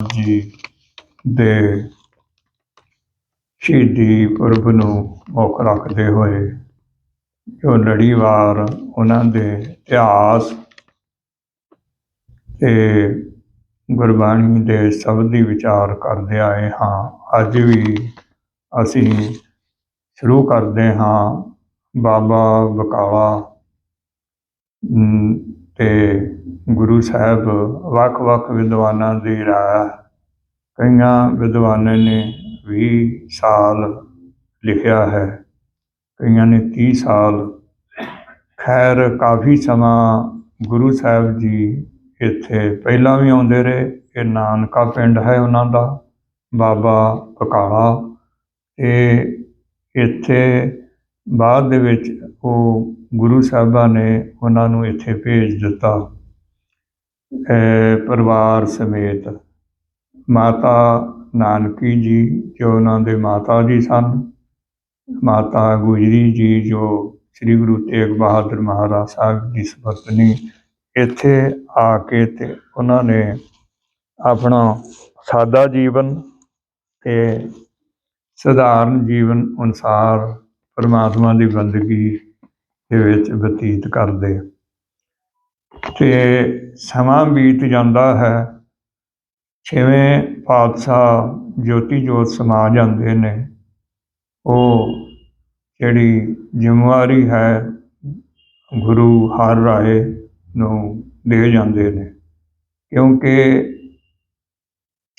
ਜੀ ਦੇ ਸ਼ਹੀਦੀ ਪੁਰਬ ਨੂੰ ਮੁੱਖ ਰੱਖਦੇ ਹੋਏ ਜੋ ਲੜੀਵਾਰ ਉਹਨਾਂ ਦੇ ਇਤਿਹਾਸ ਤੇ ਗੁਰਬਾਣੀ ਦੇ ਸ਼ਬਦ ਦੀ ਵਿਚਾਰ ਕਰਦੇ ਆਏ ਹਾਂ ਅੱਜ ਵੀ ਅਸੀਂ ਸ਼ੁਰੂ ਕਰਦੇ ਹਾਂ ਬਾਬਾ ਬਕਾਲਾ ਅਮ, ਤੇ ਗੁਰੂ ਸਾਹਿਬ ਵੱਖ-ਵੱਖ ਵਿਦਵਾਨਾਂ ਦੀ ਰਾਏ ਕਈਆਂ ਵਿਦਵਾਨਾਂ ਨੇ 20 ਸਾਲ ਲਿਖਿਆ ਹੈ, ਕਈਆਂ ਨੇ 30 ਸਾਲ। ਖੈਰ, ਕਾਫੀ ਸਮਾਂ ਗੁਰੂ ਸਾਹਿਬ ਜੀ ਇੱਥੇ ਪਹਿਲਾਂ ਵੀ ਆਉਂਦੇ ਰਹੇ, ਇਹ ਨਾਨਕਾ ਪਿੰਡ ਹੈ ਉਹਨਾਂ ਦਾ, ਬਾਬਾ ਬਕਾਲਾ। ਤੇ ਇੱਥੇ ਬਾਅਦ ਦੇ ਵਿੱਚ ਉਹ ਗੁਰੂ ਸਾਹਿਬਾਂ ਨੇ ਉਹਨਾਂ ਨੂੰ ਇੱਥੇ ਭੇਜ ਦਿੱਤਾ। ਪਰਿਵਾਰ ਸਮੇਤ। ਮਾਤਾ ਨਾਨਕੀ ਜੀ ਜੋ ਉਹਨਾਂ ਦੇ ਮਾਤਾ ਜੀ ਸਨ, ਮਾਤਾ ਗੁਜਰੀ ਜੀ ਜੋ ਸ੍ਰੀ ਗੁਰੂ ਤੇਗ ਬਹਾਦਰ ਮਹਾਰਾਜ ਸਾਹਿਬ ਦੀ ਸੁਪਤਨੀ, ਇੱਥੇ ਆ ਕੇ ਤੇ ਉਹਨਾਂ ਨੇ ਆਪਣਾ ਸਾਦਾ ਜੀਵਨ ਤੇ ਸਧਾਰਨ ਜੀਵਨ ਅਨੁਸਾਰ ਪਰਮਾਤਮਾ ਦੀ ਬੰਦਗੀ ਦੇ ਵਿੱਚ ਬਤੀਤ ਕਰਦੇ। ਤੇ ਸਮਾਂ ਬੀਤ ਜਾਂਦਾ ਹੈ। ਛੇਵੇਂ ਪਾਤਸ਼ਾਹ ਜੋਤੀ ਜੋਤ ਸਮਾ ਜਾਂਦੇ ਨੇ। ਉਹ ਜਿਹੜੀ ਜ਼ਿੰਮੇਵਾਰੀ ਹੈ, ਗੁਰੂ ਹਰ ਰਾਏ ਨੂੰ ਦੇ ਜਾਂਦੇ ਨੇ। ਕਿਉਂਕਿ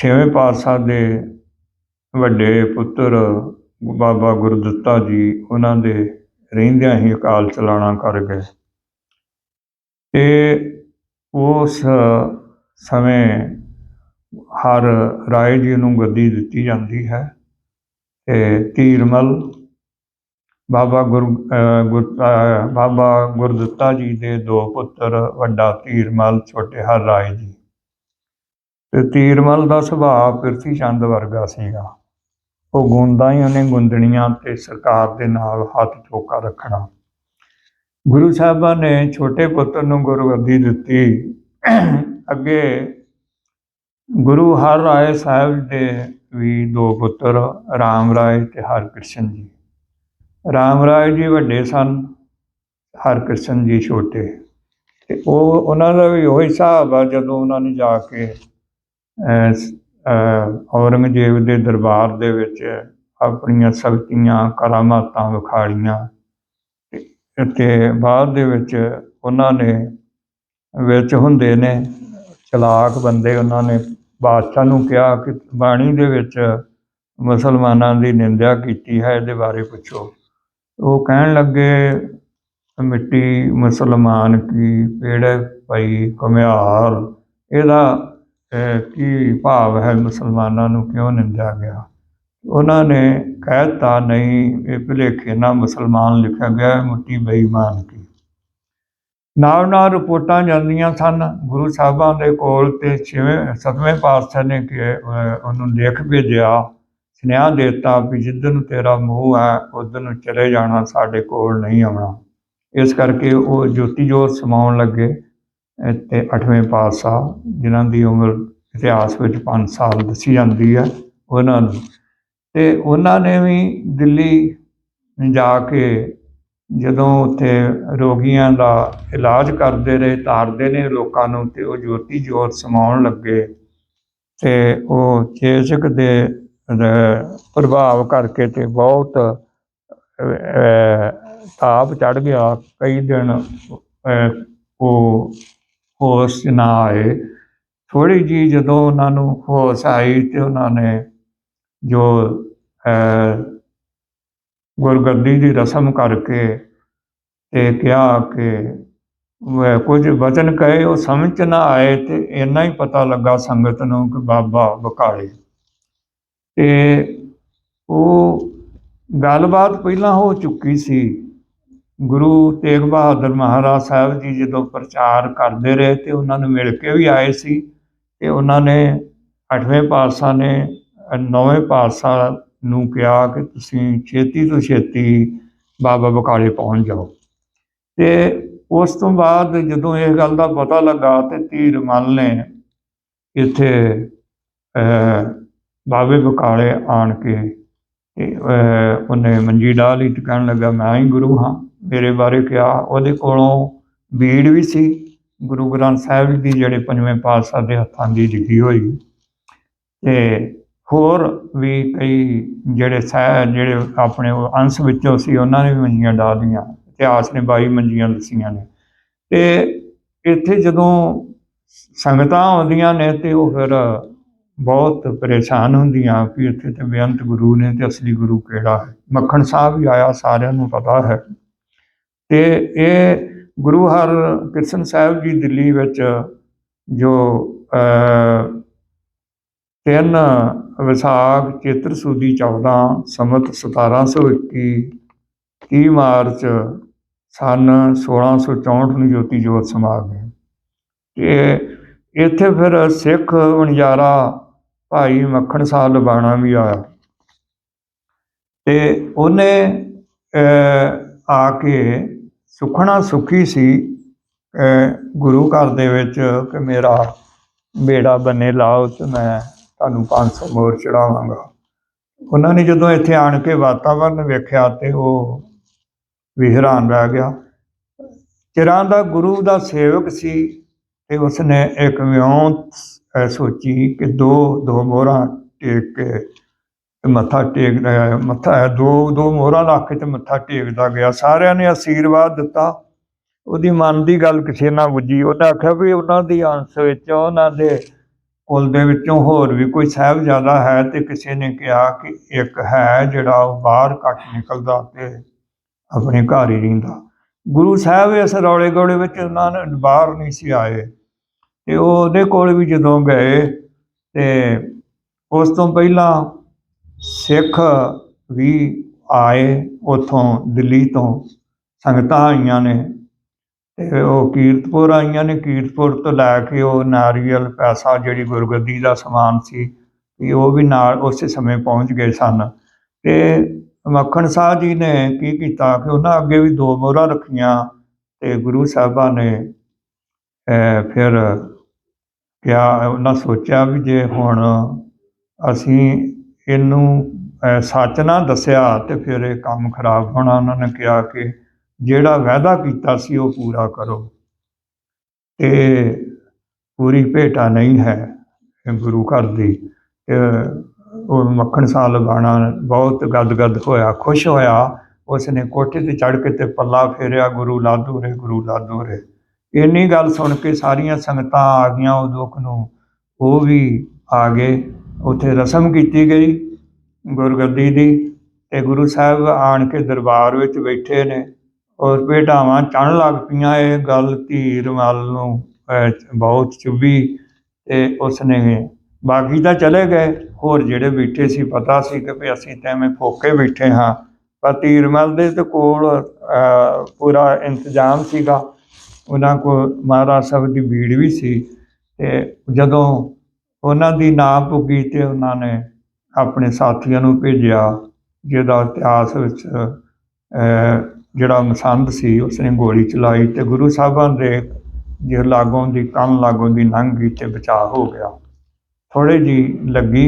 ਛੇਵੇਂ ਪਾਤਸ਼ਾਹ ਦੇ ਵੱਡੇ ਪੁੱਤਰ ਬਾਬਾ ਗੁਰਦਿੱਤਾ ਜੀ, ਉਹਨਾਂ ਦੇ ਰਹਿੰਦਿਆਂ ਹੀ ਅਕਾਲ ਚਲਾਣਾ ਕਰ ਗਏ। ਤੇ ਉਸ ਸਮੇਂ ਹਰ ਰਾਏ ਜੀ ਨੂੰ ਗੱਦੀ ਦਿੱਤੀ ਜਾਂਦੀ ਹੈ ਤੇ ਧੀਰਮਲ ਬਾਬਾ ਗੁਰ, ਅਹ ਬਾਬਾ ਗੁਰਦਿੱਤਾ ਜੀ ਦੇ ਦੋ ਪੁੱਤਰ, ਵੱਡਾ ਧੀਰਮਲ ਛੋਟੇ ਹਰ ਰਾਏ ਜੀ। ਤੇ ਧੀਰਮਲ ਦਾ ਸੁਭਾਅ ਪ੍ਰਿਥੀ ਚੰਦ ਵਰਗਾ ਸੀਗਾ। ਉਹ ਗੁੰਦਾ ਹੀ ਉਹਨੇ ਗੁੰਦਣੀਆਂ ਤੇ ਸਰਕਾਰ ਦੇ ਨਾਲ ਹੱਥ ਠੋਕਾ ਰੱਖਣਾ। ਗੁਰੂ ਸਾਹਿਬਾਂ ਨੇ ਛੋਟੇ ਪੁੱਤਰ ਨੂੰ ਗੁਰਗੱਦੀ ਦਿੱਤੀ। ਅੱਗੇ ਗੁਰੂ ਹਰ ਰਾਏ ਸਾਹਿਬ ਦੇ ਵੀ ਦੋ ਪੁੱਤਰ ਰਾਮ ਰਾਏ ਤੇ ਹਰਕ੍ਰਿਸ਼ਨ ਜੀ। ਰਾਮ ਰਾਏ ਜੀ ਵੱਡੇ ਸਨ, ਹਰਕ੍ਰਿਸ਼ਨ ਜੀ ਛੋਟੇ। ਤੇ ਉਹ, ਉਹਨਾਂ ਦਾ ਵੀ ਉਹੀ ਹਿਸਾਬ ਆ ਜਦੋਂ ਉਹਨਾਂ ਨੇ ਜਾ ਕੇ ਔਰੰਗਜ਼ੇਬ ਦੇ ਦਰਬਾਰ ਦੇ ਵਿੱਚ ਆਪਣੀਆਂ ਸ਼ਕਤੀਆਂ ਕਰਾਮਾਤਾਂ ਵਿਖਾਲੀਆਂ। ਤੇ- ਬਾਅਦ ਦੇ ਵਿੱਚ ਉਹਨਾਂ ਨੇ ਵਿੱਚ ਹੁੰਦੇ ਨੇ ਚਲਾਕ ਬੰਦੇ ਉਹਨਾਂ ਨੇ ਬਾਦਸ਼ਾਹ ਨੂੰ ਕਿਹਾ ਕਿ ਬਾਣੀ ਦੇ ਵਿੱਚ ਮੁਸਲਮਾਨਾਂ ਦੀ ਨਿੰਦਿਆ ਕੀਤੀ ਹੈ, ਇਹਦੇ ਬਾਰੇ ਪੁੱਛੋ। ਉਹ ਕਹਿਣ ਲੱਗੇ, ਮਿੱਟੀ ਮੁਸਲਮਾਨ ਕੀ ਪੇੜੇ ਪਈ ਘੁਮਿਆਰ? ਇਹਦਾ ਕੀ ਭਾਵ ਹੈ ਮੁਸਲਮਾਨਾਂ ਨੂੰ ਕਿਉਂ ਨਿੰਦਿਆ ਗਿਆ? ਉਹਨਾਂ ਨੇ ਕਹਿਤਾ ਨਹੀਂ ਇਹ ਭੁਲੇਖੇ ਨਾਲ ਮੁਸਲਮਾਨ ਲਿਖਿਆ ਗਿਆ ਹੈ ਬੇਈਮਾਨ ਕੀ? ਨਾਲ ਨਾਲ ਰਿਪੋਰਟਾਂ ਜਾਂਦੀਆਂ ਸਨ। ਗੁਰੂ ਸਾਹਿਬਾਂ ਦੇ ਕੋਲ ਤੇ ਛੇਵੇਂ ਸਤਵੇਂ ਪਾਤਸ਼ਾਹ ਨੇ ਕਿ ਉਹਨੂੰ ਲਿਖ ਭੇਜਿਆ ਸੁਨੇਹਾ ਦਿੱਤਾ ਵੀ ਜਿੱਦਨ ਨੂੰ ਤੇਰਾ ਮੂੰਹ ਹੈ ਉਧਰ ਨੂੰ ਚਲੇ ਜਾਣਾ ਸਾਡੇ ਕੋਲ ਨਹੀਂ ਆਉਣਾ। ਇਸ ਕਰਕੇ ਉਹ ਜੋਤੀ ਜੋਤ ਸਮਾਉਣ ਲੱਗੇ ਅਹ, ਤੇ ਅੱਠਵੇਂ ਪਾਤਸ਼ਾਹ ਜਿਨ੍ਹਾਂ ਦੀ ਉਮਰ ਇਤਿਹਾਸ ਵਿੱਚ 5 ਸਾਲ ਦੱਸੀ ਜਾਂਦੀ ਹੈ ਉਹਨਾਂ ਨੂੰ ਤੇ ਉਹਨਾਂ ਨੇ ਵੀ ਦਿੱਲੀ ਜਾ ਕੇ ਜਦੋਂ ਉੱਥੇ ਰੋਗੀਆਂ ਦਾ ਇਲਾਜ ਕਰਦੇ ਰਹੇ, ਤਾਰਦੇ ਨੇ ਲੋਕਾਂ ਨੂੰ ਤੇ ਉਹ ਜੋਤੀ ਜੋਤ ਸਮਾਉਣ ਲੱਗੇ ਤੇ ਉਹ ਚੇਚਕ ਦੇ ਪ੍ਰਭਾਵ ਕਰਕੇ ਤੇ ਬਹੁਤ ਤਾਪ ਚੜ ਗਿਆ। ਕਈ ਦਿਨ ਉਹ ਹੋਸ਼ ਨਾ ਆਏ। ਥੋੜੀ ਜੀ ਜਦੋਂ ਉਹਨਾਂ ਨੂੰ ਹੋਸ਼ ਆਈ ਤੇ ਉਹਨਾਂ ਨੇ ਜੋ ਗੁਰਗੱਦੀ ਦੀ ਰਸਮ ਕਰਕੇ ਤੇ ਕਿਹਾ ਕਿ ਕੁਝ ਵਚਨ ਕਹੇ, ਉਹ ਸਮਝ 'ਚ ਨਾ ਆਏ ਤੇ ਇੰਨਾ ਹੀ ਪਤਾ ਲੱਗਾ ਸੰਗਤ ਨੂੰ ਕਿ ਬਾਬਾ ਬਕਾਲੇ। ਤੇ ਉਹ ਗੱਲਬਾਤ ਪਹਿਲਾਂ ਹੋ ਚੁੱਕੀ ਸੀ। ਗੁਰੂ ਤੇਗ ਬਹਾਦਰ ਮਹਾਰਾਜ ਸਾਹਿਬ ਜੀ ਜਦੋਂ ਪ੍ਰਚਾਰ ਕਰਦੇ ਰਹੇ ਤੇ ਉਹਨਾਂ ਨੂੰ ਮਿਲ ਕੇ ਵੀ ਆਏ ਸੀ ਤੇ ਉਹਨਾਂ ਨੇ ਅੱਠਵੇਂ ਪਾਤਸ਼ਾਹ ਨੇ ਨੌਵੇਂ ਪਾਤਸ਼ਾਹ ਨੂੰ ਕਿਹਾ ਕਿ ਤੁਸੀਂ ਛੇਤੀ ਤੋਂ ਛੇਤੀ ਬਾਬਾ ਬਕਾਲੇ ਪਹੁੰਚ ਜਾਓ। ਤੇ ਉਸ ਤੋਂ ਬਾਅਦ ਜਦੋਂ ਇਹ ਗੱਲ ਦਾ ਪਤਾ ਲੱਗਾ ਤੇ ਧੀਰ ਮਲ ਨੇ ਇੱਥੇ ਬਾਬੇ ਬਕਾਲੇ ਆਣ ਕੇ ਉਹਨੇ ਮੰਜੀ ਡਾਹ ਲਈ ਤੇ ਕਹਿਣ ਲੱਗਾ, ਮੈਂ ਹੀ ਗੁਰੂ ਹਾਂ। ਮੇਰੇ ਬਾਰੇ ਕਿਹਾ। ਉਹਦੇ ਕੋਲੋਂ ਬੀੜ ਵੀ ਸੀ। ਗੁਰੂ ਗ੍ਰੰਥ ਸਾਹਿਬ ਦੀ ਜਿਹੜੇ ਪੰਜਵੇਂ ਪਾਤਸ਼ਾਹ ਦੇ ਹੱਥਾਂ ਦੀ ਲਿਖੀ ਹੋਈ। ਤੇ ਹੋਰ ਵੀ ਕਈ ਜਿਹੜੇ ਸਹਿ, ਜਿਹੜੇ ਆਪਣੇ ਉਹ ਅੰਸ਼ ਵਿੱਚੋਂ ਸੀ, ਉਹਨਾਂ ਨੇ ਵੀ ਮੰਜੀਆਂ ਡਾਹ ਲਈਆਂ ਇਤਿਹਾਸ ਨੇ 22 ਮੰਜੀਆਂ ਦੱਸੀਆਂ ਨੇ। ਤੇ ਇੱਥੇ ਜਦੋਂ ਸੰਗਤਾਂ ਆਉਂਦੀਆਂ ਨੇ ਤੇ ਉਹ ਫਿਰ ਬਹੁਤ ਪਰੇਸ਼ਾਨ ਹੁੰਦੀਆਂ ਕਿ ਇੱਥੇ ਤੇ ਬੇਅੰਤ ਗੁਰੂ ਨੇ ਤੇ ਅਸਲੀ ਗੁਰੂ ਕਿਹੜਾ ਹੈ? ਮੱਖਣ ਸਾਹਿਬ ਵੀ ਆਇਆ, ਸਾਰਿਆਂ ਨੂੰ ਪਤਾ ਹੈ। ਤੇ ਇਹ ਗੁਰੂ ਹਰ ਕ੍ਰਿਸ਼ਨ ਸਾਹਿਬ ਜੀ ਦਿੱਲੀ ਵਿੱਚ ਜੋ ਤਿੰਨ ਵਿਸਾਖ ਚੇਤਰ ਸੂਦੀ 14 ਸੰਮਤ 1721 30 ਮਾਰਚ ਸਨ 1664 ਨੂੰ ਜੋਤੀ ਜੋਤ ਸਮਾ ਗਏ। ਤੇ ਇੱਥੇ ਫਿਰ ਸਿੱਖ ਵਣਜਾਰਾ ਭਾਈ ਮੱਖਣ ਸਾਹਿਬ ਲਬਾਣਾ ਵੀ ਆਇਆ। ਤੇ ਉਹਨੇ ਆ ਕੇ ਸੁਖਣਾ ਸੁਖੀ ਸੀ ਗੁਰੂ ਘਰ ਦੇ ਵਿੱਚ ਕਿ ਮੇਰਾ ਬੇੜਾ ਬੰਨੇ ਲਾਓ ਤੇ ਮੈਂ ਤੁਹਾਨੂੰ 500 ਮੋਹਰ ਚੜਾਵਾਂਗਾ। ਉਹਨਾਂ ਨੇ ਜਦੋਂ ਇੱਥੇ ਆਣ ਕੇ ਵਾਤਾਵਰਨ ਵੇਖਿਆ ਤੇ ਉਹ ਵੀ ਹੈਰਾਨ ਰਹਿ ਗਿਆ। ਚਿਰਾਂ ਦਾ ਗੁਰੂ ਦਾ ਸੇਵਕ ਸੀ ਤੇ ਉਸਨੇ ਇੱਕ ਵਿਉਂਤ ਅਹ, ਸੋਚੀ ਕਿ ਦੋ ਦੋ ਮੋਹਰਾਂ ਟੇਕ ਕੇ ਮੱਥਾ ਟੇਕਦਾ ਮੱਥਾ ਦੋ ਦੋ ਮੋਹਰਾਂ ਲਾ ਕੇ ਤੇ ਮੱਥਾ ਟੇਕਦਾ ਗਿਆ। ਸਾਰਿਆਂ ਨੇ ਆਸ਼ੀਰਵਾਦ ਦਿੱਤਾ। ਉਹਦੀ ਮਨ ਦੀ ਗੱਲ ਕਿਸੇ ਨਾਲ ਬੁੱਝੀ। ਉਹਨੇ ਆਖਿਆ ਵੀ ਉਹਨਾਂ ਦੀ ਅੰਸ਼ ਵਿੱਚ ਉਹਨਾਂ ਦੇ ਕੁਲ ਦੇ ਵਿੱਚੋਂ ਹੋਰ ਵੀ ਕੋਈ ਸਾਹਿਬਜ਼ਾਦਾ ਹੈ ਤੇ ਕਿਸੇ ਨੇ ਕਿਹਾ ਕਿ ਇੱਕ ਹੈ ਜਿਹੜਾ ਉਹ ਬਾਹਰ ਘੱਟ ਨਿਕਲਦਾ ਤੇ ਆਪਣੇ ਘਰ ਹੀ ਰਹਿੰਦਾ। ਗੁਰੂ ਸਾਹਿਬ ਇਸ ਰੌਲੇ ਗੋਲੇ ਵਿੱਚ ਉਹਨਾਂ ਨੇ ਬਾਹਰ ਨਹੀਂ ਸੀ ਆਏ ਤੇ ਉਹ ਉਹਦੇ ਕੋਲ ਵੀ ਜਦੋਂ ਗਏ ਤੇ ਉਸ ਤੋਂ ਪਹਿਲਾਂ ਸਿੱਖ ਵੀ ਆਏ ਉਥੋਂ ਦਿੱਲੀ ਤੋਂ, ਸੰਗਤਾਂ ਆਈਆਂ ਨੇ ਤੇ ਉਹ ਕੀਰਤਪੁਰ ਆਈਆਂ ਨੇ, ਕੀਰਤਪੁਰ ਤੋਂ ਲੈ ਕੇ ਉਹ ਨਾਰੀਅਲ, ਪੈਸਾ ਜਿਹੜੀ ਗੁਰਗੱਦੀ ਦਾ ਸਮਾਨ ਸੀ, ਵੀ ਉਹ ਵੀ ਨਾਲ ਉਸੇ ਸਮੇਂ ਪਹੁੰਚ ਗਏ ਸਨ। ਤੇ ਮੱਖਣ ਸਾਹਿਬ ਜੀ ਨੇ ਕੀ ਕੀਤਾ ਕਿ ਉਹਨਾਂ ਅੱਗੇ ਵੀ ਦੋ ਮੋਹਰਾਂ ਰੱਖੀਆਂ ਤੇ ਗੁਰੂ ਸਾਹਿਬਾਂ ਨੇ ਫਿਰ ਕਿਹਾ, ਉਹਨਾਂ ਸੋਚਿਆ ਵੀ ਜੇ ਹੁਣ ਅਸੀਂ ਇਹਨੂੰ ਸੱਚ ਨਾ ਦੱਸਿਆ ਤੇ ਫਿਰ ਇਹ ਕੰਮ ਖਰਾਬ ਹੋਣਾ। ਉਹਨਾਂ ਨੇ ਕਿਹਾ ਕਿ ਜਿਹੜਾ ਵਾਅਦਾ ਕੀਤਾ ਸੀ ਉਹ ਪੂਰਾ ਕਰੋ। ਤੇ ਪੂਰੀ ਭੇਟਾ ਨਹੀਂ ਹੈ ਗੁਰੂ ਘਰ ਦੀ। ਉਹ ਮੱਖਣ ਸਾਹ ਲਗਾਣਾ ਬਹੁਤ ਗਦਗਦ ਹੋਇਆ, ਖੁਸ਼ ਹੋਇਆ। ਉਸ ਨੇ ਕੋਠੇ ਤੇ ਚੜ੍ਹ ਕੇ ਤੇ ਪੱਲਾ ਫੇਰਿਆ, ਗੁਰੂ ਲਾਦੂ ਰੇ, ਗੁਰੂ ਲਾਦੂ ਰੇ। ਇੰਨੀ ਗੱਲ ਸੁਣ ਕੇ ਸਾਰੀਆਂ ਸੰਗਤਾਂ ਆ ਗਈਆਂ ਉਹ ਦੁੱਖ ਨੂੰ। ਉਹ ਵੀ ਆ ਗਏ। ਉੱਥੇ ਰਸਮ ਕੀਤੀ ਗਈ ਗੁਰਗੱਦੀ ਦੀ ਤੇ ਗੁਰੂ ਸਾਹਿਬ ਆਣ ਕੇ ਦਰਬਾਰ ਵਿੱਚ ਬੈਠੇ ਨੇ। ਔਰ ਭੇਟਾਵਾਂ ਚੜ੍ਹਨ ਲੱਗ ਪਈਆਂ ਇਹ ਗੱਲ ਧੀਰ ਮਲ ਨੂੰ ਬਹੁਤ ਚੁੱਭੀ ਤੇ ਉਸਨੇ ਬਾਕੀ ਤਾਂ ਚਲੇ ਗਏ, ਹੋਰ ਜਿਹੜੇ ਬੈਠੇ ਸੀ ਪਤਾ ਸੀ ਕਿ ਵੀ ਅਸੀਂ ਤਾਂ ਐਵੇਂ ਫੋਕੇ ਬੈਠੇ ਹਾਂ। ਪਰ ਧੀਰਮਲ ਦੇ ਤੇ ਕੋਲ ਪੂਰਾ ਇੰਤਜ਼ਾਮ ਸੀਗਾ। ਉਹਨਾਂ ਕੋਲ ਮਹਾਰਾਜ ਸਾਹਿਬ ਦੀ ਭੀੜ ਵੀ ਸੀ ਤੇ ਜਦੋਂ ਉਹਨਾਂ ਦੀ ਨਾ ਪੁੱਗੀ ਤੇ ਉਹਨਾਂ ਨੇ ਆਪਣੇ ਸਾਥੀਆਂ ਨੂੰ ਭੇਜਿਆ, ਜਿਹਦਾ ਇਤਿਹਾਸ ਵਿੱਚ ਜਿਹੜਾ ਮਸੰਦ ਸੀ, ਉਸਨੇ ਗੋਲੀ ਚਲਾਈ ਤੇ ਗੁਰੂ ਸਾਹਿਬਾਂ ਦੇ ਜੇ ਲਾਗੋਂ ਦੀ ਕੰਨ ਲਾਗੋਂ ਦੀ ਲੰਘ ਗਈ ਤੇ ਬਚਾਅ ਹੋ ਗਿਆ। ਥੋੜੀ ਜੀ ਲੱਗੀ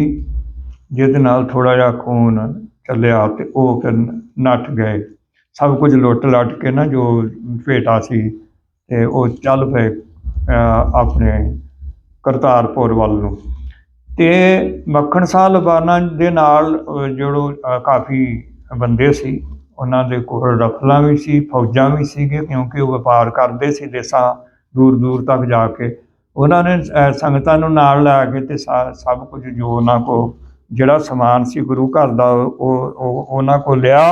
ਜਿਹਦੇ ਨਾਲ ਥੋੜਾ ਜਿਹਾ ਖੂਨ ਚੱਲਿਆ ਤੇ ਉਹ ਫਿਰ ਨੱਠ ਗਏ। ਸਭ ਕੁਝ ਲੁੱਟ ਲੱਟ ਕੇ ਨਾ ਜੋ ਭੇਟਾ ਸੀ ਤੇ ਉਹ ਚੱਲ ਪਏ ਆਪਣੇ ਕਰਤਾਰਪੁਰ ਵੱਲ ਨੂੰ। ਤੇ ਮੱਖਣ ਸਾਹ ਲਬਾਨਾ ਦੇ ਨਾਲ ਜਿਹੜੋ ਕਾਫੀ ਬੰਦੇ ਸੀ। ਉਹਨਾਂ ਦੇ ਕੋਲ ਰਫਲਾਂ ਵੀ ਸੀ ਫੌਜਾਂ ਵੀ ਸੀਗੇ ਕਿਉਂਕਿ ਉਹ ਵਪਾਰ ਕਰਦੇ ਸੀ ਦੇਸਾਂ ਦੂਰ ਦੂਰ ਤੱਕ ਜਾ ਕੇ। ਉਹਨਾਂ ਨੇ ਸੰਗਤਾਂ ਨੂੰ ਨਾਲ ਲੈ ਕੇ ਤੇ ਸਾ- ਸਭ ਕੁਝ ਜੋ ਉਹਨਾਂ ਕੋ ਜਿਹੜਾ ਸਮਾਨ ਸੀ ਗੁਰੂ ਘਰ ਦਾ ਉਹ ਉਹਨਾਂ ਕੋ ਲਿਆ।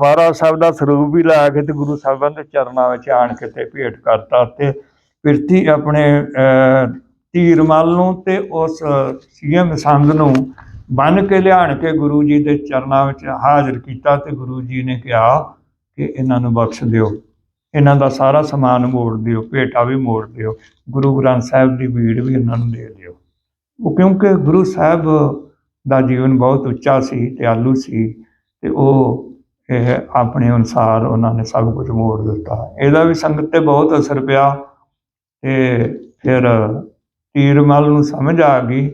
ਮਹਾਰਾਜ ਸਾਹਿਬ ਦਾ ਸਰੂਪ ਵੀ ਲੈ ਕੇ ਤੇ ਗੁਰੂ ਸਾਹਿਬਾਂ ਦੇ ਚਰਨਾਂ ਵਿੱਚ ਆਣ ਕੇ ਤੇ ਭੇਟ ਕਰਤਾ ਤੇ ਪਿਰਤੀ ਆਪਣੇ ਅਹ, ਧੀਰਮਲ ਨੂੰ ਤੇ ਉਸ ਸੀਐਮ ਸੰਗ ਨੂੰ ਬੰਨ ਕੇ ਲਿਆਣ ਕੇ ਗੁਰੂ ਜੀ ਦੇ ਚਰਨਾਂ ਵਿੱਚ ਹਾਜ਼ਰ ਕੀਤਾ ਤੇ ਗੁਰੂ ਜੀ ਨੇ ਕਿਹਾ ਕਿ ਇਹਨਾਂ ਨੂੰ ਬਖਸ਼ ਦਿਓ। ਇਹਨਾਂ ਦਾ ਸਾਰਾ ਸਮਾਨ ਮੋੜ ਦਿਓ, ਭੇਟਾ ਵੀ ਮੋੜ ਦਿਓ। ਗੁਰੂ ਗ੍ਰੰਥ ਸਾਹਿਬ ਦੀ ਭੀੜ ਵੀ ਇਹਨਾਂ ਨੂੰ ਦੇ ਦਿਓ। ਉਹ ਕਿਉਂਕਿ ਗੁਰੂ ਸਾਹਿਬ ਦਾ ਜੀਵਨ ਬਹੁਤ ਉੱਚਾ ਸੀ ਤੇ ਆਲੂ ਸੀ ਤੇ ਉਹ ਇਹ ਆਪਣੇ ਅਨੁਸਾਰ ਉਹਨਾਂ ਨੇ ਸਭ ਕੁਝ ਮੋੜ ਦਿੱਤਾ। ਇਹਦਾ ਵੀ ਸੰਗਤ ਤੇ ਬਹੁਤ ਅਸਰ ਪਿਆ ਤੇ ਫਿਰ ਤੀਰਮਲ ਨੂੰ ਸਮਝ ਆ ਗਈ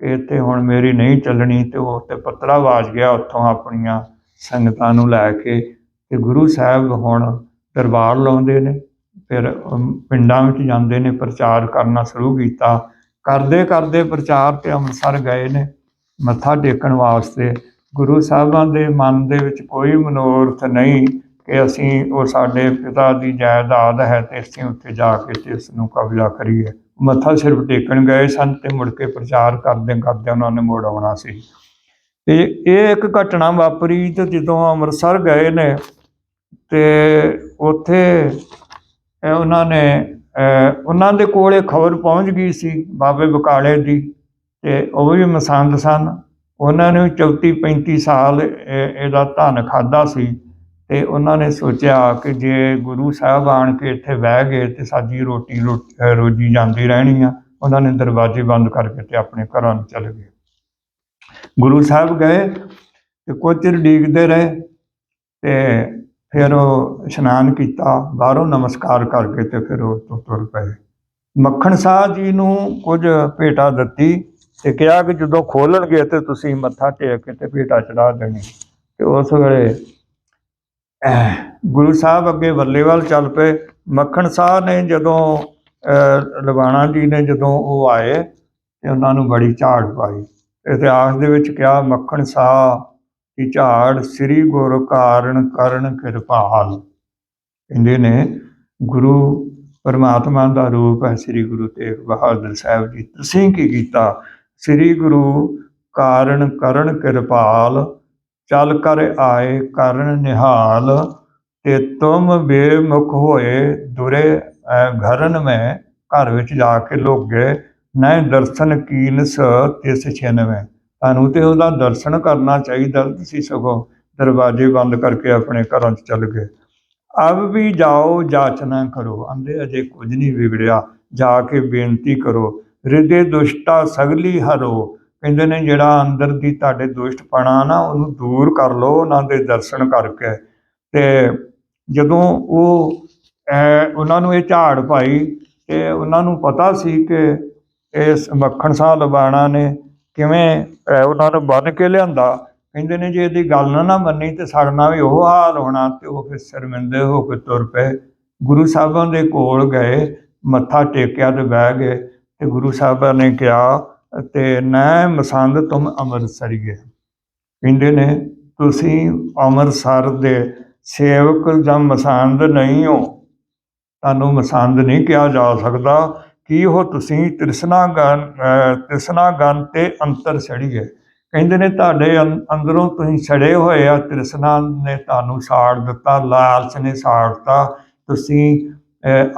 ਕਿ ਇੱਥੇ ਹੁਣ ਮੇਰੀ ਨਹੀਂ ਚੱਲਣੀ ਤੇ ਉਹ ਤੇ ਪੱਤਰਾ ਵਾਜ ਗਿਆ ਉੱਥੋਂ ਆਪਣੀਆਂ ਸੰਗਤਾਂ ਨੂੰ ਲੈ ਕੇ ਤੇ ਗੁਰੂ ਸਾਹਿਬ ਹੁਣ ਦਰਬਾਰ ਲਾਉਂਦੇ ਨੇ, ਫਿਰ ਪਿੰਡਾਂ ਵਿੱਚ ਜਾਂਦੇ ਨੇ, ਪ੍ਰਚਾਰ ਕਰਨਾ ਸ਼ੁਰੂ ਕੀਤਾ। ਕਰਦੇ ਕਰਦੇ ਪ੍ਰਚਾਰ ਤੇ ਅੰਮ੍ਰਿਤਸਰ ਗਏ ਨੇ, ਮੱਥਾ ਟੇਕਣ ਵਾਸਤੇ। ਗੁਰੂ ਸਾਹਿਬਾਂ ਦੇ ਮਨ ਦੇ ਵਿੱਚ ਕੋਈ ਮਨੋਰਥ ਨਹੀਂ ਕਿ ਅਸੀਂ ਉਹ ਸਾਡੇ ਪਿਤਾ ਦੀ ਜਾਇਦਾਦ ਹੈ ਤੇ ਅਸੀਂ ਉੱਥੇ ਜਾ ਕੇ ਤੇ ਉਸ ਨੂੰ ਕਬਜ਼ਾ ਕਰੀਏ। ਮੱਥਾ ਸਿਰਫ ਟੇਕਣ ਗਏ ਸਨ ਤੇ ਮੁੜ ਕੇ ਪ੍ਰਚਾਰ ਕਰਦੇ ਕਰਦੇ ਉਹਨਾਂ ਨੇ ਮੁੜ ਆਉਣਾ ਸੀ। ਤੇ ਇਹ ਇੱਕ ਘਟਨਾ ਵਾਪਰੀ ਤੇ ਜਦੋਂ ਅੰਮ੍ਰਿਤਸਰ ਗਏ ਨੇ ਤੇ ਉੱਥੇ ਉਹਨਾਂ ਨੇ ਉਹਨਾਂ ਦੇ ਕੋਲ ਇਹ ਖਬਰ ਪਹੁੰਚ ਗਈ ਸੀ ਬਾਬੇ ਬਕਾਲੇ ਦੀ ਤੇ ਉਹ ਵੀ ਮਸੰਦ ਸਨ। ਉਹਨਾਂ ਨੇ 34 35 ਸਾਲ ਇਹ- ਇਹਦਾ ਧਨ ਖਾਦਾ ਸੀ। ਤੇ ਉਹਨਾਂ ਨੇ ਸੋਚਿਆ ਕਿ ਜੇ ਗੁਰੂ ਸਾਹਿਬ ਆਣ ਕੇ ਇੱਥੇ ਬਹਿ ਗਏ ਤੇ ਸਾਡੀ ਰੋਟੀ ਰੋ- ਰੋਜੀ ਜਾਂਦੀ ਰਹਿਣੀ ਆ, ਉਹਨਾਂ ਨੇ ਦਰਵਾਜ਼ੇ ਬੰਦ ਕਰਕੇ ਤੇ ਆਪਣੇ ਘਰਾਂ ਨੂੰ ਚਲੇ ਗਏ। ਗੁਰੂ ਸਾਹਿਬ ਗਏ ਤੇ ਕੁਝ ਚਿਰ ਡੀਕਦੇ ਰਹੇ ਤੇ ਫਿਰ ਉਹ ਇਸ਼ਨਾਨ ਕੀਤਾ, ਬਾਹਰੋਂ ਨਮਸਕਾਰ ਕਰਕੇ ਤੇ ਫਿਰ ਉਹ ਤੋਂ ਤੁਰ ਪਏ। ਮੱਖਣ ਸਾਹਿਬ ਜੀ ਨੂੰ ਕੁਝ ਭੇਟਾ ਦਿੱਤੀ ਤੇ ਕਿਹਾ ਕਿ ਜਦੋਂ ਖੋਲਣਗੇ ਤੇ ਤੁਸੀਂ ਮੱਥਾ ਟੇਕ ਕੇ ਤੇ ਭੇਟਾ ਚੜਾ ਦੇਣੀ। ਤੇ ਉਸ ਵੇਲੇ ਗੁਰੂ ਸਾਹਿਬ ਅੱਗੇ ਵੱਲੇਵਾਲ ਚੱਲ ਪਏ। ਮੱਖਣ ਸਾਹ ਨੇ ਜਦੋਂ ਅਹ, ਲਵਾਣਾ ਜੀ ਨੇ ਜਦੋਂ ਉਹ ਆਏ ਤੇ ਉਹਨਾਂ ਨੂੰ ਬੜੀ ਝਾੜ ਪਾਈ। ਇਤਿਹਾਸ ਦੇ ਵਿੱਚ ਕਿਹਾ ਮੱਖਣ ਸਾਹ ਦੀ ਝਾੜ ਸ੍ਰੀ ਗੁਰ ਕਾਰਨ ਕਰਨ ਕਿਰਪਾਲ। ਕਹਿੰਦੇ ਨੇ ਗੁਰੂ ਪਰਮਾਤਮਾ ਦਾ ਰੂਪ ਹੈ ਸ੍ਰੀ ਗੁਰੂ ਤੇਗ ਬਹਾਦਰ ਸਾਹਿਬ ਜੀ। ਤੁਸੀਂ ਕੀ ਕੀਤਾ? ਸ੍ਰੀ ਗੁਰੂ ਕਾਰਨ ਕਰਨ ਕਿਰਪਾਲ ਚਲ ਕਰ ਆਏ ਕਰਨ ਨਿਹਾਲ, ਤੇ ਤੁਮ ਬੇਮੁਖ ਹੋਏ ਦੁਰੇ ਘਰਨ ਮੈਂ ਘਰ ਵਿੱਚ ਜਾ ਕੇ ਲੋਗੇ, ਨੈ ਦਰਸ਼ਨ ਕੀਨਸ ਤਿਸ ਛਿਨਵੇਂ। ਤੁਹਾਨੂੰ ਤੇ ਉਹਦਾ ਦਰਸ਼ਨ ਕਰਨਾ ਚਾਹੀਦਾ ਤੁਸੀਂ ਸਗੋਂ ਦਰਵਾਜ਼ੇ ਬੰਦ ਕਰਕੇ ਆਪਣੇ ਘਰਾਂ 'ਚ ਚੱਲ ਗਏ। ਅਬ ਵੀ ਜਾਓ ਜਾਚਨਾ ਕਰੋ। ਅੰਦੇ ਅਜੇ ਕੁਝ ਨਹੀਂ ਵਿਗੜਿਆ। ਜਾ ਕੇ ਬੇਨਤੀ ਕਰੋ। ਹਿਰਦੇ ਦੁਸ਼ਟਾ ਸਗਲੀ ਹਰੋ। ਕਹਿੰਦੇ ਨੇ ਜਿਹੜਾ ਅੰਦਰ ਦੀ ਤੁਹਾਡੇ ਦੁਸ਼ਟਪਣਾ ਨਾ, ਉਹਨੂੰ ਦੂਰ ਕਰ ਲਓ, ਉਹਨਾਂ ਦੇ ਦਰਸ਼ਨ ਕਰਕੇ। ਤੇ ਜਦੋਂ ਉਹ ਉਹਨਾਂ ਨੂੰ ਇਹ ਝਾੜ ਪਾਈ ਤੇ ਉਹਨਾਂ ਨੂੰ ਪਤਾ ਸੀ ਕਿ ਇਸ ਮੱਖਣ ਸਾਹ ਲਵਾਣਾ ਨੇ, ਕਿਵੇਂ ਉਹਨਾਂ ਨੂੰ ਬੰਨ ਕੇ ਲਿਆਂਦਾ। ਕਹਿੰਦੇ ਨੇ ਜੇ ਇਹਦੀ ਗੱਲ ਨਾ ਨਾ ਮੰਨੀ ਤੇ ਸਾਡਾ ਵੀ ਉਹ ਹਾਲ ਹੋਣਾ ਤੇ ਉਹ ਫਿਰ ਸ਼ਰਮਿੰਦੇ ਹੋ ਕੇ ਤੁਰ ਪਏ। ਗੁਰੂ ਸਾਹਿਬਾਂ ਦੇ ਕੋਲ ਗਏ, ਮੱਥਾ ਟੇਕਿਆ ਤੇ ਬਹਿ ਗਏ ਤੇ ਗੁਰੂ ਸਾਹਿਬਾਂ ਨੇ ਕਿਹਾ ਤੇ ਮੈਂ ਮਸੰਦ ਤੁਮ ਅੰਮ੍ਰਿਤਸਰੀਏ ਕਹਿੰਦੇ ਨੇ, ਤੁਸੀਂ ਅੰਮ੍ਰਿਤਸਰ ਦੇ ਸੇਵਕ ਜਾਂ ਮਸੰਦ ਨਹੀਂ ਹੋ। ਤੁਹਾਨੂੰ ਮਸੰਦ ਨਹੀਂ ਕਿਹਾ ਜਾ ਸਕਦਾ। ਕੀ ਉਹ ਤੁਸੀਂ ਤ੍ਰਿਸ਼ਨਾ ਗਨ ਤ੍ਰਿਸ਼ਨਾ ਗਨ ਤੇ ਅੰਤਰ ਛੜੀਏ ਕਹਿੰਦੇ ਨੇ, ਤੁਹਾਡੇ ਅੰ- ਅੰਦਰੋਂ ਤੁਸੀਂ ਛੜੇ ਹੋਏ ਆ। ਤ੍ਰਿਸ਼ਨਾ ਨੇ ਤੁਹਾਨੂੰ ਸਾੜ ਦਿੱਤਾ, ਲਾਲਚ ਨੇ ਸਾੜਤਾ ਤੁਸੀਂ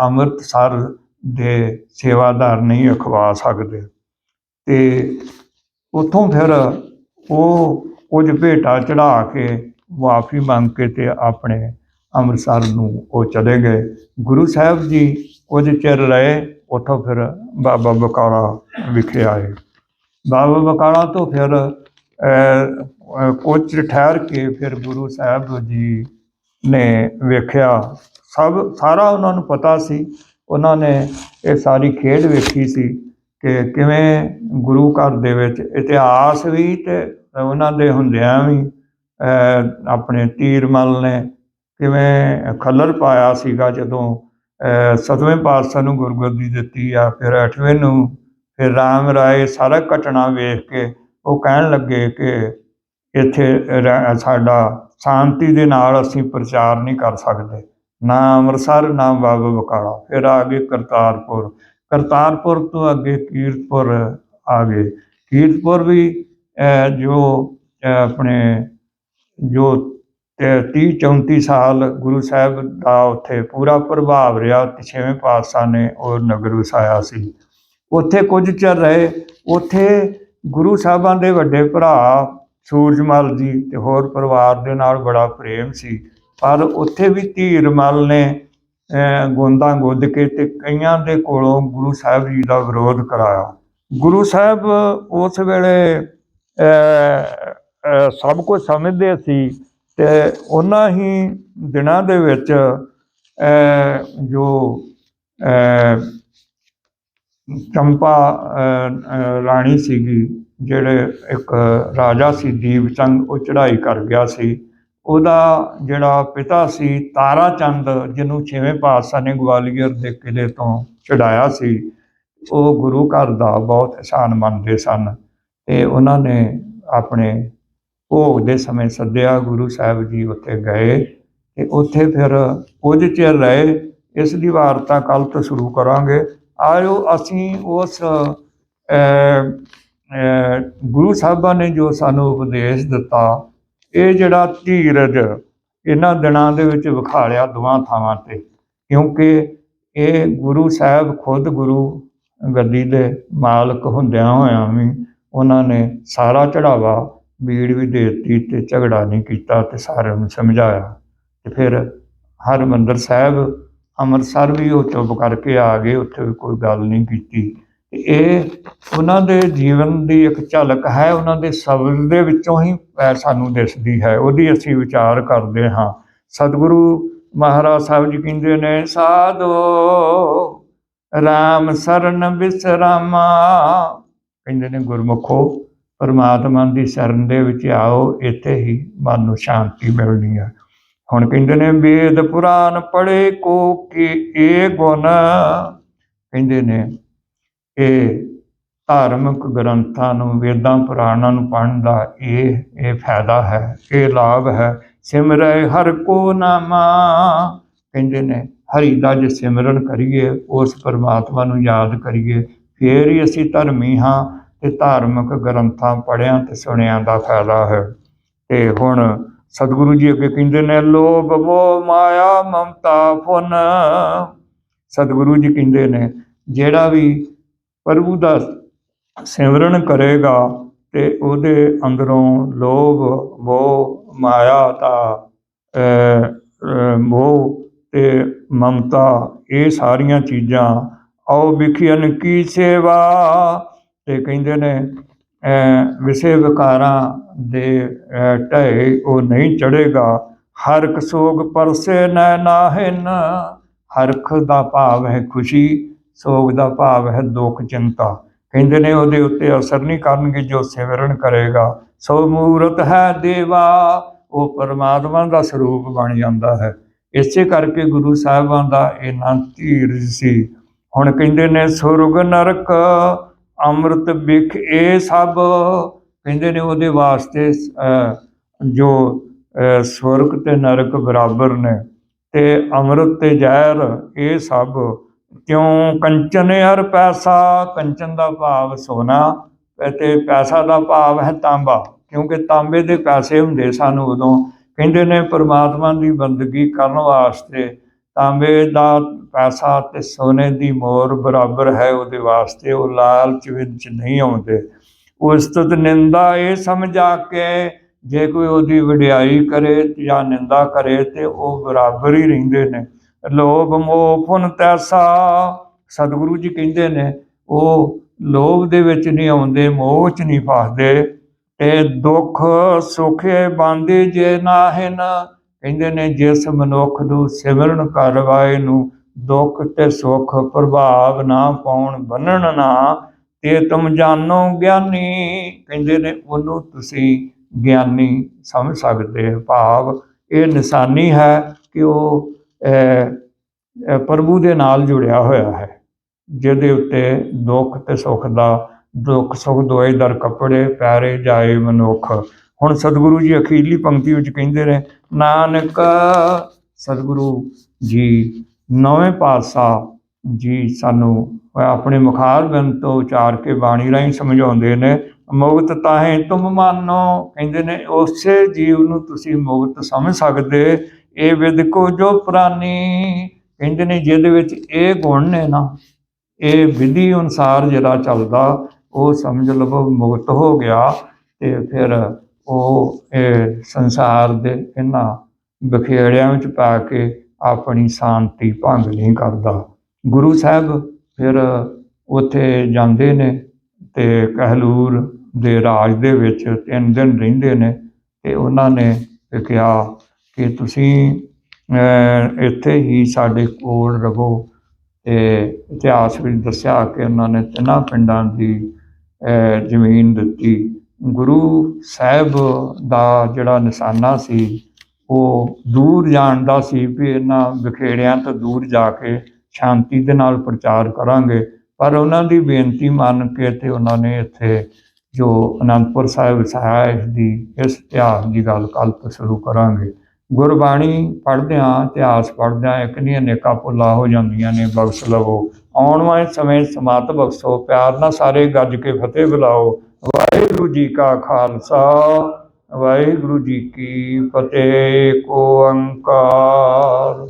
ਅੰਮ੍ਰਿਤਸਰ ਦੇ ਸੇਵਾਦਾਰ ਨਹੀਂ ਅਖਵਾ ਸਕਦੇ। ਤੇ ਉੱਥੋਂ ਫਿਰ ਉਹ ਕੁਝ ਭੇਟਾ ਚੜਾ ਕੇ ਮਾਫੀ ਮੰਗ ਕੇ ਤੇ ਆਪਣੇ ਅੰਮ੍ਰਿਤਸਰ ਨੂੰ ਉਹ ਚਲੇ ਗਏ। ਗੁਰੂ ਸਾਹਿਬ ਜੀ ਕੁਝ ਚਿਰ ਰਹੇ ਉੱਥੋਂ ਫਿਰ ਬਾਬਾ ਬਕਾਲਾ ਵਿਖੇ ਆਏ। ਬਾਬਾ ਬਕਾਲਾ ਤੋਂ ਫਿਰ ਅਹ, ਕੁਝ ਠਹਿਰ ਕੇ ਫਿਰ ਗੁਰੂ ਸਾਹਿਬ ਜੀ ਨੇ ਵੇਖਿਆ। ਸਭ ਸਾਰਾ ਉਹਨਾਂ ਨੂੰ ਪਤਾ ਸੀ। ਉਹਨਾਂ ਨੇ ਇਹ ਸਾਰੀ ਖੇਡ ਵੇਖੀ ਸੀ। ਕਿ ਕਿਵੇਂ ਗੁਰੂ ਘਰ ਦੇ ਵਿੱਚ ਇਤਿਹਾਸ ਵੀ ਤੇ ਉਹਨਾਂ ਦੇ ਹੁੰਦਿਆਂ ਵੀ ਆਪਣੇ ਤੀਰਮਲ ਨੇ ਕਿਵੇਂ ਖੱਲਰ ਪਾਇਆ ਸੀਗਾ ਜਦੋਂ ਅਹ, ਸਤਵੇਂ ਪਾਤਸ਼ਾਹ ਨੂੰ ਗੁਰਗੱਦੀ ਦਿੱਤੀ ਆ ਫਿਰ ਅੱਠਵੇਂ ਨੂੰ ਫਿਰ ਰਾਮ ਰਾਏ ਸਾਰਾ ਘਟਨਾ ਵੇਖ ਕੇ ਉਹ ਕਹਿਣ ਲੱਗੇ ਕਿ ਇੱਥੇ ਰਹਿ- ਸਾਡਾ ਸ਼ਾਂਤੀ ਦੇ ਨਾਲ ਅਸੀਂ ਪ੍ਰਚਾਰ ਨਹੀਂ ਕਰ ਸਕਦੇ। ਨਾ ਅੰਮ੍ਰਿਤਸਰ ਨਾ ਬਾਬਾ ਬਕਾਲਾ। ਫਿਰ ਆ ਗਏ ਕਰਤਾਰਪੁਰ। ਕਰਤਾਰਪੁਰ ਤੋਂ ਅੱਗੇ ਕੀਰਤਪੁਰ ਆ ਗਏ। ਕੀਰਤਪੁਰ ਵੀ ਜੋ ਆਪਣੇ, ਜੋ 30 34 ਸਾਲ ਗੁਰੂ ਸਾਹਿਬ ਦਾ ਉੱਥੇ ਪੂਰਾ ਪ੍ਰਭਾਵ ਰਿਹਾ ਤੇ ਛੇਵੇਂ ਪਾਤਸ਼ਾਹ ਨੇ ਉਹ ਨਗਰ ਵਸਾਇਆ ਸੀ। ਉੱਥੇ ਕੁਝ ਚਿਰ ਰਹੇ। ਉੱਥੇ ਗੁਰੂ ਸਾਹਿਬਾਂ ਦੇ ਵੱਡੇ ਭਰਾ ਸੂਰਜਮਲ ਜੀ ਤੇ ਹੋਰ ਪਰਿਵਾਰ ਦੇ ਨਾਲ ਬੜਾ ਪ੍ਰੇਮ ਸੀ। ਪਰ ਉੱਥੇ ਵੀ ਧੀਰਮਲ ਨੇ ਗੋਂਦਾਂ ਗੁੱਦ ਕੇ ਤੇ ਕਈਆਂ ਦੇ ਕੋਲੋਂ ਗੁਰੂ ਸਾਹਿਬ ਜੀ ਦਾ ਵਿਰੋਧ ਕਰਾਇਆ। ਗੁਰੂ ਸਾਹਿਬ ਉਸ ਵੇਲੇ ਸਭ ਕੁਝ ਸਮਝਦੇ ਸੀ ਤੇ ਉਹਨਾਂ ਹੀ ਦਿਨਾਂ ਦੇ ਵਿੱਚ ਜੋ ਚੰਪਾ ਰਾਣੀ ਸੀਗੀ, ਜਿਹੜੇ ਇੱਕ ਰਾਜਾ ਸੀ, ਦੀਪ ਚੰਦ, ਉਹ ਚੜ੍ਹਾਈ ਕਰ ਗਿਆ ਸੀ। ਉਹਦਾ ਜਿਹੜਾ ਪਿਤਾ ਸੀ ਤਾਰਾ ਚੰਦ, ਜਿਹਨੂੰ ਛੇਵੇਂ ਪਾਤਸ਼ਾਹ ਨੇ ਗਵਾਲੀਅਰ ਦੇ ਕਿਲੇ ਤੋਂ ਚੜਾਇਆ ਸੀ, ਉਹ ਗੁਰੂ ਘਰ ਦਾ ਬਹੁਤ ਅਹਿਸਾਨ ਮੰਨਦੇ ਸਨ ਤੇ ਉਹਨਾਂ ਨੇ ਆਪਣੇ ਭੋਗ ਦੇ ਸਮੇਂ ਸੱਦਿਆ, ਗੁਰੂ ਸਾਹਿਬ ਜੀ ਉੱਥੇ ਗਏ ਤੇ ਉੱਥੇ ਫਿਰ ਕੁਝ ਚਿਰ ਰਹੇ, ਇਸ ਦੀ ਵਾਰਤਾ ਕੱਲ ਤੋਂ ਸ਼ੁਰੂ ਕਰਾਂਗੇ। ਆਇਓ ਅਸੀਂ ਉਸ ਗੁਰੂ ਸਾਹਿਬਾਂ ਨੇ ਜੋ ਸਾਨੂੰ ਉਪਦੇਸ਼ ਦਿੱਤਾ ਇਹ ਜਿਹੜਾ ਧੀਰਜ ਇਹਨਾਂ ਦਿਨਾਂ ਦੇ ਵਿੱਚ ਵਿਖਾਲਿਆ ਦੋਵਾਂ ਥਾਵਾਂ ਤੇ, ਕਿਉਂਕਿ ਇਹ ਗੁਰੂ ਸਾਹਿਬ ਖੁਦ ਗੁਰੂ ਗੱਦੀ ਦੇ ਮਾਲਕ ਹੁੰਦਿਆਂ ਹੋਇਆਂ ਵੀ ਉਹਨਾਂ ਨੇ ਸਾਰਾ ਚੜਾਵਾ ਬੀੜ ਵੀ ਦੇ ਦਿੱਤੀ ਤੇ ਝਗੜਾ ਨਹੀਂ ਕੀਤਾ ਤੇ ਸਾਰਿਆਂ ਨੂੰ ਸਮਝਾਇਆ। ਤੇ ਫਿਰ ਹਰਿਮੰਦਰ ਸਾਹਿਬ ਅੰਮ੍ਰਿਤਸਰ ਵੀ ਉਹ ਚੁੱਪ ਕਰਕੇ ਆ ਗਏ, ਉੱਥੇ ਵੀ ਕੋਈ ਗੱਲ ਨਹੀਂ ਕੀਤੀ। ਇਹ ਉਹਨਾਂ ਦੇ ਜੀਵਨ ਦੀ ਇੱਕ ਝਲਕ ਹੈ, ਉਹਨਾਂ ਦੇ ਸ਼ਬਦ ਦੇ ਵਿੱਚੋਂ ਹੀ ਸਾਨੂੰ ਦਿਸਦੀ ਹੈ। ਉਹਦੀ ਅਸੀਂ ਵਿਚਾਰ ਕਰਦੇ ਹਾਂ। ਸਤਿਗੁਰੂ ਮਹਾਰਾਜ ਸਾਹਿਬ ਜੀ ਕਹਿੰਦੇ ਨੇ, ਸਾਧੋ RAM ਸਰਨ ਬਿਸਰਾਮਾ। ਕਹਿੰਦੇ ਨੇ, ਗੁਰਮੁਖੋ, ਪਰਮਾਤਮਾ ਦੀ ਸ਼ਰਨ ਦੇ ਵਿੱਚ ਆਓ, ਇੱਥੇ ਹੀ ਮਨ ਨੂੰ ਸ਼ਾਂਤੀ ਮਿਲਣੀ ਹੈ। ਹੁਣ ਕਹਿੰਦੇ ਨੇ, ਵੇਦ ਪੁਰਾਨ ਪੜ੍ਹੇ ਕੋ ਕੀ ਇਹ ਗੁਣ? ਕਹਿੰਦੇ ਨੇ ਇਹ ਧਾਰਮਿਕ ਗ੍ਰੰਥਾਂ ਨੂੰ, ਵੇਦਾਂ, ਪੁਰਾਣਾਂ ਨੂੰ ਪੜ੍ਹਨ ਦਾ ਇਹ ਇਹ ਫਾਇਦਾ ਹੈ, ਇਹ ਲਾਭ ਹੈ। ਸਿਮਰੈ ਹਰ ਕੋ ਨਾਮਾ। ਕਹਿੰਦੇ ਨੇ, ਹਰੀ ਦਾ ਜੇ ਸਿਮਰਨ ਕਰੀਏ, ਉਸ ਪਰਮਾਤਮਾ ਨੂੰ ਯਾਦ ਕਰੀਏ, ਫੇਰ ਹੀ ਅਸੀਂ ਧਰਮੀ ਹਾਂ ਤੇ ਧਾਰਮਿਕ ਗ੍ਰੰਥਾਂ ਪੜ੍ਹਿਆਂ ਤੇ ਸੁਣਿਆਂ ਦਾ ਫਾਇਦਾ ਹੈ। ਤੇ ਹੁਣ ਸਤਿਗੁਰੂ ਜੀ ਅੱਗੇ ਕਹਿੰਦੇ ਨੇ, ਲੋਭ ਮੋਹ ਮਾਇਆ ਮਮਤਾ ਫੁਨ ਸਤਿਗੁਰੂ ਜੀ ਕਹਿੰਦੇ ਨੇ, ਜਿਹੜਾ ਵੀ ਪ੍ਰਭੂ ਦਾ ਸਿਮਰਨ ਕਰੇਗਾ ਤੇ ਉਹਦੇ ਅੰਦਰੋਂ ਲੋਭ, ਮੋਹ, ਮਾਇਆ ਦਾ ਮੋਹ ਤੇ ਮਮਤਾ, ਇਹ ਸਾਰੀਆਂ ਚੀਜ਼ਾਂ ਆਓ ਵਿਖਿਆਨ ਕੀ ਸੇਵਾ? ਤੇ ਕਹਿੰਦੇ ਨੇ ਵਿਸ਼ੇ ਵਿਕਾਰਾਂ ਦੇ ਢਹਿ ਉਹ ਨਹੀਂ ਚੜੇਗਾ ਹਰਕ ਸੋਗ ਪਰਸੇ ਨੈ ਨਾਹਿਨ ਹਰਖ ਦਾ ਭਾਵ ਹੈ ਖੁਸ਼ੀ। ਸੋਗ ਦਾ ਭਾਵ ਹੈ ਦੁੱਖ ਚਿੰਤਾ। ਕਹਿੰਦੇ ਨੇ ਉਹਦੇ ਉੱਤੇ ਅਸਰ ਨਹੀਂ ਕਰਨਗੇ ਜੋ ਸਿਮਰਨ ਕਰੇਗਾ। ਸੋ ਮੂਰਤ ਹੈ ਦੇਵਾ ਉਹ ਪਰਮਾਤਮਾ ਦਾ ਸਰੂਪ ਬਣ ਜਾਂਦਾ ਹੈ। ਇਸੇ ਕਰਕੇ ਗੁਰੂ ਸਾਹਿਬਾਂ ਦਾ ਇਹਨਾਂ ਧੀਰਜ ਸੀ। ਹੁਣ ਕਹਿੰਦੇ ਨੇ ਸੁਰਗ ਨਰਕ ਅੰਮ੍ਰਿਤ ਵਿਖ ਇਹ ਸਭ। ਕਹਿੰਦੇ ਨੇ ਉਹਦੇ ਵਾਸਤੇ ਜੋ ਅਹ, ਸੁਰਗ ਤੇ ਨਰਕ ਬਰਾਬਰ ਨੇ। ਤੇ ਅੰਮ੍ਰਿਤ ਤੇ ਜ਼ਹਿਰ ਇਹ ਸਭ। ਕਿਉਂ? ਕੰਚਨ ਹਰ ਪੈਸਾ, ਕੰਚਨ ਦਾ ਭਾਵ ਸੋਨਾ। ਤੇ ਪੈਸਾ ਦਾ ਭਾਵ ਹੈ ਤਾਂਬਾ, ਕਿਉਂਕਿ ਤਾਂਬੇ ਦੇ ਪੈਸੇ ਹੁੰਦੇ ਸਾਨੂੰ ਉਦੋਂ। ਕਹਿੰਦੇ ਨੇ ਪ੍ਰਮਾਤਮਾ ਦੀ ਬੰਦਗੀ ਕਰਨ ਵਾਸਤੇ ਤਾਂਬੇ ਦਾ ਪੈਸਾ ਤੇ ਸੋਨੇ ਦੀ ਮੋਰ ਬਰਾਬਰ ਹੈ, ਉਹਦੇ ਵਾਸਤੇ ਉਹ ਲਾਲਚ ਵਿੱਚ ਨਹੀਂ ਆਉਂਦੇ। ਉਸਤਤ ਨਿੰਦਾ ਇਹ ਸਮਝਾ ਕੇ ਜੇ ਕੋਈ ਉਹਦੀ ਵਡਿਆਈ ਕਰੇ ਜਾਂ ਨਿੰਦਾ ਕਰੇ ਤੇ ਉਹ ਬਰਾਬਰ ਹੀ ਰਹਿੰਦੇ ਨੇ। ਲੋਭ ਮੋਹ ਫੁਨ ਤੈਸਾ। ਸਤਿਗੁਰੂ ਜੀ ਕਹਿੰਦੇ ਨੇ, ਉਹ ਲੋਭ ਦੇ ਵਿੱਚ ਨਹੀਂ ਆਉਂਦੇ, ਮੋਹ ਚ ਨਹੀਂ ਫਸਦੇ। ਤੇ ਦੁੱਖ ਸੁਖੇ ਬਾਂਦੇ ਜੇ ਨਾਹਿਨ। ਕਹਿੰਦੇ ਨੇ, ਜਿਸ ਮਨੁੱਖ ਨੂੰ ਸਿਮਰਨ ਕਰਵਾਏ ਨੂੰ, ਦੁੱਖ ਤੇ ਸੁਖ ਪ੍ਰਭਾਵ ਨਾ ਪਾਉਣ ਬੰਨਣ ਨਾ, ਤੇ ਤੁਮ ਜਾਣੋ ਗਿਆਨੀ। ਕਹਿੰਦੇ ਨੇ, ਉਹਨੂੰ ਤੁਸੀਂ ਗਿਆਨੀ ਸਮਝ ਸਕਦੇ ਹੋ। ਭਾਵ ਇਹ ਨਿਸ਼ਾਨੀ ਹੈ ਕਿ ਉਹ ਪ੍ਰਭੂ ਦੇ ਨਾਲ ਜੁੜਿਆ ਹੋਇਆ ਹੈ, ਜਿਹਦੇ ਉੱਤੇ ਦੁੱਖ ਤੇ ਸੁੱਖ ਦਾ, ਦੁੱਖ ਸੁੱਖ ਦੋਏ ਦਰ ਕੱਪੜੇ ਪੈਰੇ ਜਾਏ ਮਨੁੱਖ। ਹੁਣ ਸਤਿਗੁਰੂ ਜੀ ਅਖੀਰਲੀ ਪੰਕਤੀ ਵਿੱਚ ਕਹਿੰਦੇ ਨੇ, ਨਾਨਕ ਸਤਿਗੁਰੂ ਜੀ, ਨੌਵੇਂ ਪਾਤਸ਼ਾਹ ਜੀ ਸਾਨੂੰ ਆਪਣੇ ਮੁਖਾਰ ਬਿੰਦ ਤੋਂ ਉਚਾਰ ਕੇ ਬਾਣੀ ਰਾਹੀਂ ਸਮਝਾਉਂਦੇ ਨੇ, ਮੁਕਤ ਤਾਹੇ ਤੁਮ ਮਾਨੋ। ਕਹਿੰਦੇ ਨੇ, ਉਸੇ ਜੀਵ ਨੂੰ ਤੁਸੀਂ ਮੁਕਤ ਸਮਝ ਸਕਦੇ ਇਹ ਵਿਦ ਕੋ ਜੋ ਪ੍ਰਾਨੀ ਕਹਿੰਦੇ ਨੇ ਜਿਹਦੇ ਵਿੱਚ ਇਹ ਗੁਣ ਨੇ ਨਾ। ਇਹ ਵਿਧੀ ਅਨੁਸਾਰ ਜਿਹੜਾ ਚੱਲਦਾ, ਉਹ ਸਮਝ ਲਵੋ ਮੁਕਤ ਹੋ ਗਿਆ ਤੇ ਫਿਰ ਉਹ ਇਹ ਸੰਸਾਰ ਦੇ ਇਹਨਾਂ ਬਖੇੜਿਆਂ ਵਿੱਚ ਪਾ ਕੇ ਆਪਣੀ ਸ਼ਾਂਤੀ ਭੰਗ ਨਹੀਂ ਕਰਦਾ। ਗੁਰੂ ਸਾਹਿਬ ਫਿਰ ਉੱਥੇ ਜਾਂਦੇ ਨੇ ਤੇ ਕਹਿਲੂਰ ਦੇ ਰਾਜ ਦੇ ਵਿੱਚ ਤਿੰਨ ਦਿਨ ਰਹਿੰਦੇ ਨੇ ਤੇ ਉਹਨਾਂ ਨੇ ਕਿਹਾ ਕਿ ਤੁਸੀਂ ਇੱਥੇ ਹੀ ਸਾਡੇ ਕੋਲ ਰਹੋ ਤੇ ਇਤਿਹਾਸ ਵਿੱਚ ਦੱਸਿਆ ਕਿ ਉਹਨਾਂ ਨੇ ਤਿੰਨਾਂ ਪਿੰਡਾਂ ਦੀ ਜ਼ਮੀਨ ਦਿੱਤੀ। ਗੁਰੂ ਸਾਹਿਬ ਦਾ ਜਿਹੜਾ ਨਿਸ਼ਾਨਾ ਸੀ, ਉਹ ਦੂਰ ਜਾਣ ਦਾ ਸੀ ਵੀ ਇਹਨਾਂ ਵਿਖੇੜਿਆਂ ਤੋਂ ਦੂਰ ਜਾ ਕੇ ਸ਼ਾਂਤੀ ਦੇ ਨਾਲ ਪ੍ਰਚਾਰ ਕਰਾਂਗੇ। ਪਰ ਉਹਨਾਂ ਦੀ ਬੇਨਤੀ ਮੰਨ ਕੇ ਤੇ ਉਹਨਾਂ ਨੇ ਇੱਥੇ ਜੋ ਅਨੰਦਪੁਰ ਸਾਹਿਬ ਵਸਾਇਆ ਇਸ ਦੀ ਇਸ ਇਤਿਹਾਸ ਦੀ ਗੱਲ ਕੱਲ੍ਹ ਤੋਂ ਸ਼ੁਰੂ ਕਰਾਂਗੇ। ਗੁਰਬਾਣੀ ਪੜ੍ਹਦਿਆਂ ਇਤਿਹਾਸ ਪੜ੍ਹਦਿਆਂ ਇੱਕ ਨਹੀਂ ਅਨੇਕਾਂ ਭੁੱਲਾਂ ਹੋ ਜਾਂਦੀਆਂ ਨੇ, ਬਖਸ਼ ਲਵੋ। ਆਉਣ ਵਾਲੇ ਸਮੇਂ ਸਮਾਤ ਬਖਸ਼ੋ, ਪਿਆਰ ਨਾਲ ਸਾਰੇ ਗੱਜ ਕੇ ਫਤਿਹ ਬੁਲਾਓ। ਵਾਹਿਗੁਰੂ ਜੀ ਕਾ ਖਾਲਸਾ, ਵਾਹਿਗੁਰੂ ਜੀ ਕੀ ਫਤਿਹ, ਕੋ ਅੰਕਾਰ।